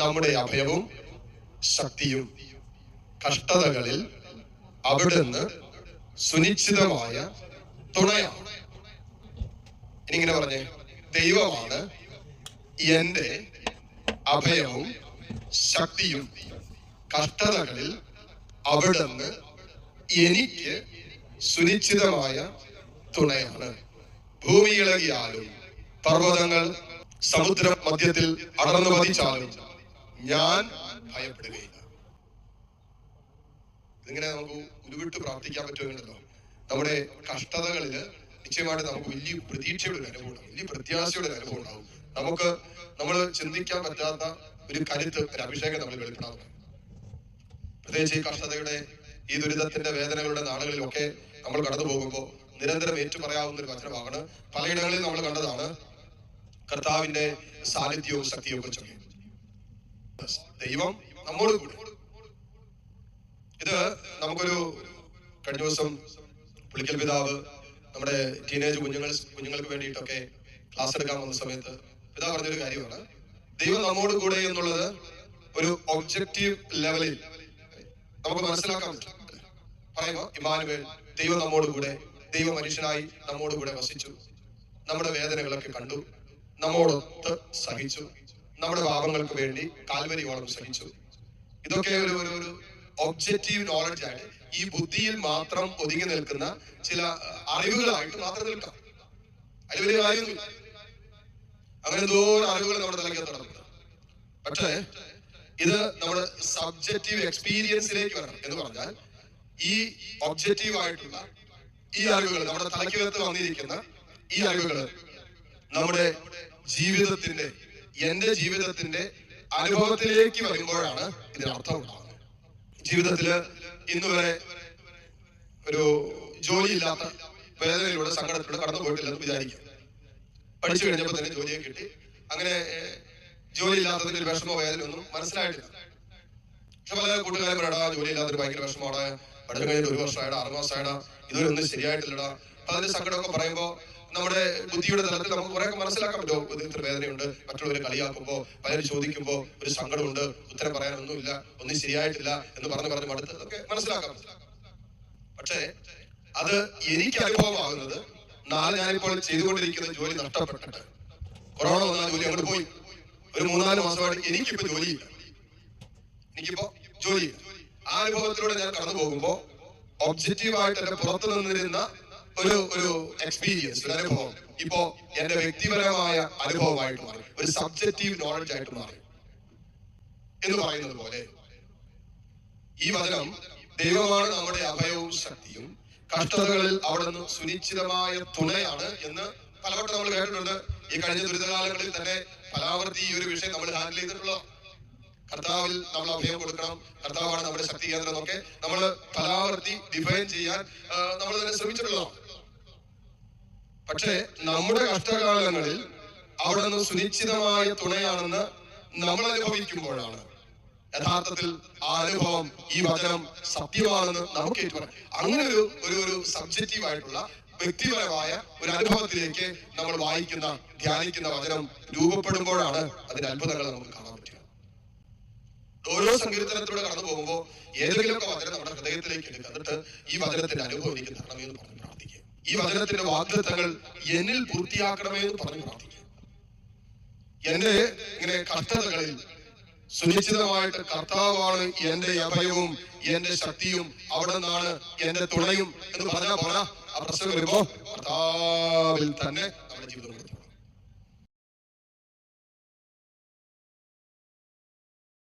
നമ്മുടെ അഭയവും ശക്തിയും കഷ്ടതകളിൽ അവിടുന്ന് സുനിശ്ചിതമായ തുണയാണ്. ഇനി ഇങ്ങനെ പറഞ്ഞേ ദൈവമാണ് എന്റെ അഭയവും ശക്തിയും കഷ്ടതകളിൽ അവിടുന്ന് എനിക്ക് സുനിശ്ചിതമായ തുണയാണ്. ഭൂമി ഇളകിയാലും പർവതങ്ങൾ സമുദ്ര മധ്യത്തിൽ അടർന്നു പതിച്ചാലും ഞാൻ ഭയപ്പെടുകയില്ല. ഇതിങ്ങനെ നമുക്ക് ഉരുവിട്ട് പ്രാർത്ഥിക്കാൻ പറ്റുമെന്നുണ്ടല്ലോ നമ്മുടെ കഷ്ടതകളിൽ നിശ്ചയമായിട്ട് നമുക്ക് വലിയ പ്രതീക്ഷയുടെ ഒരു അനുഭവം വലിയ പ്രത്യാശയുടെ ഒരു അനുഭവം ഉണ്ടാവും. നമുക്ക് നമ്മൾ ചിന്തിക്കാൻ പറ്റാത്ത ഒരു കരുത്ത് ഒരു അഭിഷേകം നമ്മൾ വെളിപ്പെടാറുണ്ട്. പ്രത്യേകിച്ച് ഈ കഷ്ടതയുടെ ഈ ദുരിതത്തിന്റെ വേദനകളുടെ നാളുകളിലൊക്കെ നമ്മൾ കടന്നു പോകുമ്പോൾ നിരന്തരം ഏറ്റു പറയാവുന്ന ഒരു വചനമാണ്. പലയിടങ്ങളിൽ നമ്മൾ കണ്ടതാണ് കർത്താവിന്റെ സാന്നിധ്യവും ശക്തിയും കുറിച്ചൊക്കെ ദൈവം നമ്മോട് കൂടെ. ഇത് നമുക്കൊരു കഴിഞ്ഞ ദിവസം പുളിക്കൽ പിതാവ് നമ്മുടെ ടീനേജ് കുഞ്ഞുങ്ങൾ കുഞ്ഞുങ്ങൾക്ക് വേണ്ടിയിട്ടൊക്കെ ക്ലാസ് എടുക്കാൻ വന്ന സമയത്ത് പിതാവ് പറഞ്ഞൊരു കാര്യമാണ്. ദൈവം നമ്മോട് കൂടെ എന്നുള്ളത് ഒരു ഒബ്ജക്റ്റീവ് ലെവലിൽ നമുക്ക് മനസ്സിലാക്കാൻ പറ്റും. പറയുമ്പോ ഇമാനുവേൽ ദൈവം നമ്മോട് കൂടെ ദൈവ മനുഷ്യനായി നമ്മോട് കൂടെ വസിച്ചു. നമ്മുടെ വേദനകളൊക്കെ കണ്ടു. നമ്മോടൊത്ത് സഹിച്ചു. നമ്മുടെ പാപങ്ങൾക്ക് വേണ്ടി കാൽവരിയോളം സഹിച്ചു. ഇതൊക്കെ ഒരു ഒരു ഒബ്ജക്റ്റീവ് നോളജ് ആണ് ഈ ബുദ്ധിയിൽ മാത്രം ഒതുങ്ങി നിൽക്കുന്ന ചില അറിവുകളായിട്ട് മാത്രം നിൽക്കാം. അതിൽ വലിയ അങ്ങനെ എന്തോരം അറിവുകൾ നമ്മുടെ തലയ്ക്ക് നടക്കുന്നത് പക്ഷേ ഇത് നമ്മുടെ സബ്ജക്റ്റീവ് എക്സ്പീരിയൻസിലേക്ക് വരണം എന്ന് പറഞ്ഞാൽ ഈ ഒബ്ജക്റ്റീവ് ആയിട്ടുള്ള ഈ അറിവുകൾ നമ്മുടെ തലയ്ക്കകത്ത് വന്നിരിക്കുന്ന ഈ അറിവുകൾ നമ്മുടെ ജീവിതത്തിന്റെ എന്റെ ജീവിതത്തിന്റെ അനുഭവത്തിലേക്ക് വരുമ്പോഴാണ് ഇതിന് അർത്ഥം ഉണ്ടാകുന്നത്. ജീവിതത്തിൽ ഇന്ന് വരെ ഒരു ജോലിയില്ലാത്ത വേദനയിലൂടെ സങ്കടത്തിലൂടെ കടന്നു പോയിട്ടില്ലെന്ന് വിചാരിക്കും പഠിച്ചു കഴിഞ്ഞപ്പോൾ തന്നെ ജോലിയെ കിട്ടി. അങ്ങനെ ജോലി ജോലിയില്ലാത്തതിന്റെ ഒരു വിഷമോ വേദന ഒന്നും മനസ്സിലായിട്ടില്ല. പക്ഷെ പല കൂട്ടുകാരും പറയടാ ജോലിയില്ലാത്തൊരു ഭയങ്കര വിഷമമാണ്. പഠനം കഴിഞ്ഞിട്ട് ഒരു വർഷമായിടാ ആറ് ഇതുവരെ ഒന്നും ശരിയായിട്ടില്ലടാ. അപ്പൊ അതിന്റെ സങ്കടമൊക്കെ പറയുമ്പോ നമ്മുടെ ബുദ്ധിയുടെ തലത്തിൽ നമുക്ക് കുറെ മനസ്സിലാക്കാൻ പറ്റുമോ ഇത് ഇത്ര വേദനയുണ്ട്. മറ്റുള്ളവരെ കളിയാക്കുമ്പോൾ പലരും ചോദിക്കുമ്പോൾ ഒരു സങ്കടമുണ്ട്. ഉത്തരം പറയാനൊന്നുമില്ല. ഒന്നും ശരിയായിട്ടില്ല എന്ന് പറഞ്ഞു പറഞ്ഞു മടുത്ത് അതൊക്കെ മനസ്സിലാക്കാം. പക്ഷേ അത് എനിക്ക് അനുഭവമാകുന്നത് നാളെ ഞാനിപ്പോൾ ചെയ്തുകൊണ്ടിരിക്കുന്ന ജോലി നഷ്ടപ്പെട്ടിട്ട്. കൊറോണ വന്ന ജോലി അങ്ങോട്ട് പോയി. ഒരു മൂന്നാൽ മാസമായിട്ട് എനിക്കിപ്പോ ജോലിയില്ല. എനിക്കിപ്പോ ജോലിയില്ല. ആ അനുഭവത്തിലൂടെ ഞാൻ കടന്നു പോകുമ്പോ ഒബ്ജക്റ്റീവായിട്ട് എന്റെ പുറത്തു നിന്നിരുന്ന ഒരു ഒരു എക്സ്പീരിയൻസ് ഒരു അനുഭവം. ഇപ്പോ എന്റെ വ്യക്തിപരമായ അനുഭവമായിട്ട് മാറി. ഒരു സബ്ജക്റ്റീവ് നോളജ് ആയിട്ട് മാറി. എന്ന് പറയുന്നത് പോലെ ഈ വചനം ദൈവമാണ് നമ്മുടെ അഭയവും ശക്തിയും കഷ്ടതകളിൽ അവിടുന്ന് സുനിശ്ചിതമായ തുണയാണ് എന്ന് പലവട്ടം നമ്മൾ കേട്ടിട്ടുണ്ട്. ഈ കഴിഞ്ഞ ദുരിതകാലങ്ങളിൽ തന്നെ പലാവർത്തി ഈ ഒരു വിഷയം നമ്മൾ ഹാൻഡിൽ ചെയ്തിട്ടുള്ള കർത്താവിൽ നമ്മൾ അഭയം കൊടുക്കണം കർത്താവാണ് നമ്മുടെ ശക്തി കേന്ദ്രം എന്നൊക്കെ നമ്മൾ പലാവർത്തി ഡിഫൈൻ ചെയ്യാൻ നമ്മൾ തന്നെ ശ്രമിച്ചിട്ടുള്ളതാണ്. പക്ഷേ നമ്മുടെ കഷ്ടകാലങ്ങളിൽ അവിടെ നിന്ന് സുനിശ്ചിതമായ തുണയാണെന്ന് നമ്മൾ അനുഭവിക്കുമ്പോഴാണ്. യഥാർത്ഥത്തിൽ ആ അനുഭവം ഈ വചനം സത്യമാണെന്ന് നമുക്ക് ഏറ്റുപറയാം അങ്ങനെ ഒരു ഒരു ഒരു സബ്ജക്റ്റീവ് ആയിട്ടുള്ള വ്യക്തിപരമായ ഒരു അനുഭവത്തിലേക്ക് നമ്മൾ വായിക്കുന്ന ധ്യാനിക്കുന്ന വചനം രൂപപ്പെടുമ്പോഴാണ് അതിന്റെ അത്ഭുതങ്ങൾ നമുക്ക് കാണാൻ പറ്റുക. ഓരോ സങ്കീർത്തനത്തിലൂടെ കടന്നു പോകുമ്പോൾ ഏതെങ്കിലുമൊക്കെ വചനം നമ്മുടെ ഹൃദയത്തിലേക്ക് എടുക്കുക എന്നിട്ട് ഈ വചനത്തിന്റെ അനുഭവം എനിക്ക് തരണമേ എന്ന് പറഞ്ഞ്. ഈ വചനത്തിന്റെ വാഗ്ദത്തങ്ങൾ എന്നിൽ പൂർത്തിയാക്കണമേ എന്ന് പറഞ്ഞു പ്രാർത്ഥിക്കുക എന്റെ ഇങ്ങനെ കഷ്ടതകളിൽ സുനിശ്ചിതമായിട്ട് കർത്താവാണ് എന്റെ അഭയവും എന്റെ ശക്തിയും അവിടെ നിന്നാണ് എന്റെ തുണയും എന്ന് പറഞ്ഞാൽ പോരാ. ആ പ്രശ്നം വരുമ്പോ കർത്താവിൽ തന്നെ നമ്മുടെ ജീവിതം